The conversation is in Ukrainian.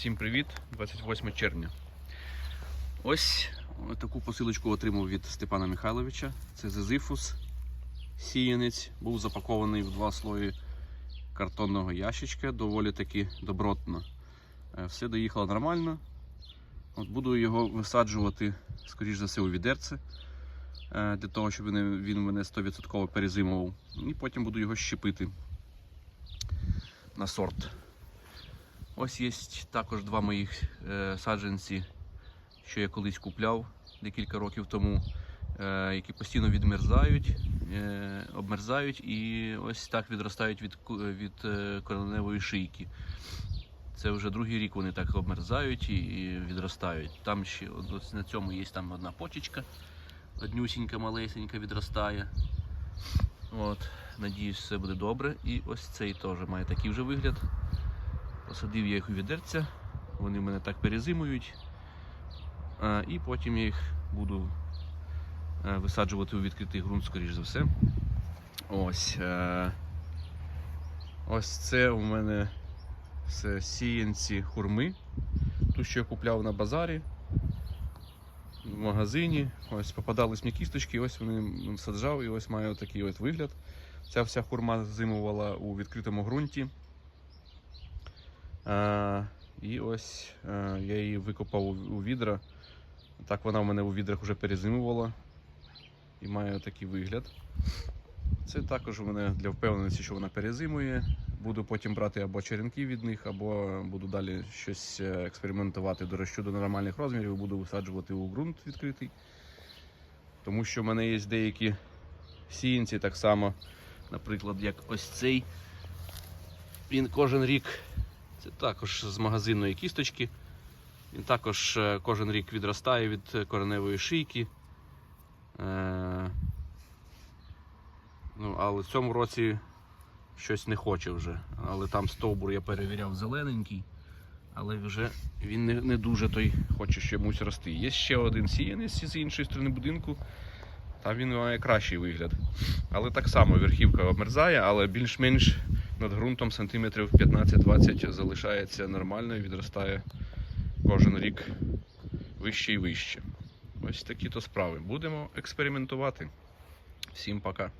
Всім привіт, 28 червня. Ось таку посилочку отримав від Степана Михайловича. Це Зезифус сіянець. Був запакований в два слої картонного ящичка, доволі таки добротно. Е, Все доїхало нормально. От Буду його висаджувати, скоріш за все, у відерце, е, для того, щоб він мене 100% перезимував. І потім буду його щепити на сорт. Ось є також два моїх е, саджанці, що я колись купляв декілька років тому, е, які постійно відмерзають, е, обмерзають і ось так відростають від, від кореневої шийки. Це вже другий рік вони так обмерзають і відростають. Там ще ось на цьому є там одна почечка, однюсінька, малесенька відростає. От, надіюсь, все буде добре. І ось цей теж має такий вже вигляд. Посадив я їх у відерця, вони в мене так перезимують. І потім я їх буду е, висаджувати у відкритий ґрунт, скоріш за все. Ось. е, Ось це у мене все сіянці хурми. Ту, що я купляв на базарі, в магазині. Ось попадались мені кісточки, ось вони саджав і ось має такий от вигляд. Ця вся хурма зимувала у відкритому ґрунті. А, і ось е, я її викопав у, у відра. Так вона в мене у відрах вже перезимувала і має такий вигляд. Це також у мене для впевненості, що вона перезимує. Буду потім брати або черенки від них, або буду далі щось е, експериментувати дорощу до нормальних розмірів, буду висаджувати у ґрунт відкритий. Тому що в мене є деякі сіянці так само, наприклад, як ось цей. Він кожен рік це також з магазинної кісточки. Він також е, кожен рік відростає від кореневої шийки. Е, Ну, але в цьому році щось не хоче вже. Але там стовбур я перевіряв зелененький, але вже він не, не дуже той хоче чомусь рости. Є ще один сіянець з іншої сторони будинку. Там він має кращий вигляд. Але так само верхівка обмерзає, але більш-менш над ґрунтом сантиметрів 15-20 залишається нормально і відростає кожен рік вище і вище. Ось такі то справи. Будемо експериментувати. Всім пока.